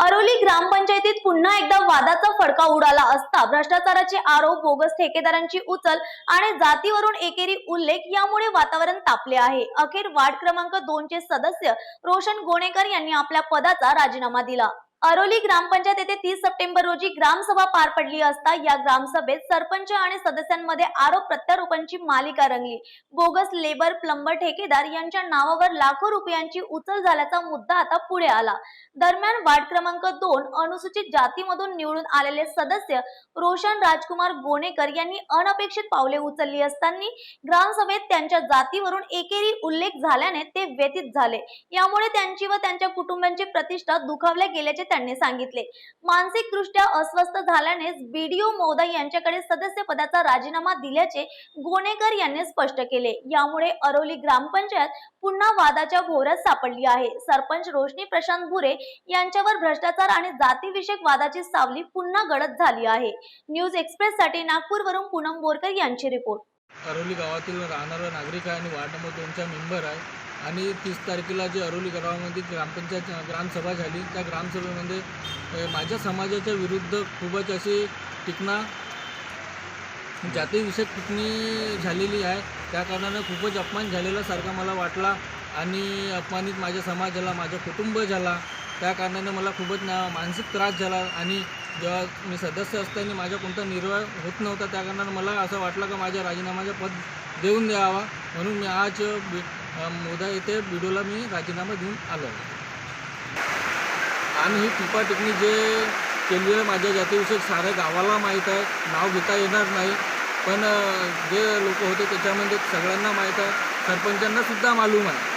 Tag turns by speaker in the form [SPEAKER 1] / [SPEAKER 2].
[SPEAKER 1] अरोली ग्रामपंचायतीत पुन्हा एकदा वादाचा फडका उडाला असता भ्रष्टाचाराचे आरोप बोगस ठेकेदारांची उचल आणि जातीवरून एकेरी उल्लेख यामुळे वातावरण तापले आहे. अखेर वार्ड क्रमांक दोनचे सदस्य रोशन गोणेकर यांनी आपल्या पदाचा राजीनामा दिला. अरोली ग्रामपंचायत येथे तीस सप्टेंबर रोजी ग्रामसभा पार पडली असता या ग्रामसभेत सरपंच आणि सदस्यांमध्ये आरोप प्रत्यारोपांची मालिका रंगली. बोगस लेबर प्लंबर ठेकेदार यांच्या नावावर लाखो रुपयांची उचल झाल्याचा मुद्दा आता पुढे आला. दरम्यान वार्ड क्रमांक दोन अनुसूचित जातीमधून निवडून आलेले सदस्य रोशन राजकुमार गोणेकर यांनी अनपेक्षित पावले उचलली असताना ग्रामसभेत त्यांच्या जातीवरून एकेरी उल्लेख झाल्याने ते व्यतीत झाले. यामुळे त्यांची व त्यांच्या कुटुंबांची प्रतिष्ठा दुखावल्या गेल्याचे त्यांनी सांगितले. मानसिकदृष्ट्या अस्वस्थ झाल्याने बीडीओ महोदय यांच्याकडे सदस्य पदाचा राजीनामा दिल्याचे गोणेकर यांनी स्पष्ट केले. यामुळे अरोली ग्रामपंचायत पुन्हा वादाच्या भोवऱ्यात सापडली आहे. सरपंच रोशनी प्रशांत भुरे यांच्यावर भ्रष्टाचार आणि जातीविषयक वादाची सावली पुन्हा गडद झाली आहे. न्यूज एक्सप्रेस साठी नागपूरवरून पूनम बोरकर यांची रिपोर्ट.
[SPEAKER 2] अरोली गावातील राहणारा नागरिक आहे आणि वार्ड नंबर दोनचा मेंबर आहे. आणि तीस तारखेला जे अरोली गावामध्ये ग्रामपंचायत ग्रामसभा झाली. त्या ग्रामसभेमध्ये माझ्या समाजाच्या विरुद्ध खूपच अशी टिकणा जातीविषयक टिकणी झालेली आहे. त्या कारणानं खूपच अपमान झालेल्यासारखा मला वाटला आणि अपमानित माझ्या समाजाला माझं कुटुंब झाला. त्या कारणानं मला खूपच ना मानसिक त्रास झाला आणि जेव्हा मी सदस्य असताना माझा कोणता निर्वाह होत नव्हता त्या कारणानं मला असं वाटलं का माझ्या राजीनाम्याचं पद देऊन द्यावा. म्हणून मी आज मोदा येथे बिडोला मी राजीनामा देऊन आलो आणि ही टिपाटिपणी जे केली आहे माझ्या जातीविषयक साऱ्या गावाला माहीत आहे. नाव घेता येणार नाही. पण जे लोक होते त्याच्यामध्ये सगळ्यांना माहीत आहे. सरपंचांनासुद्धा मालूम आहे.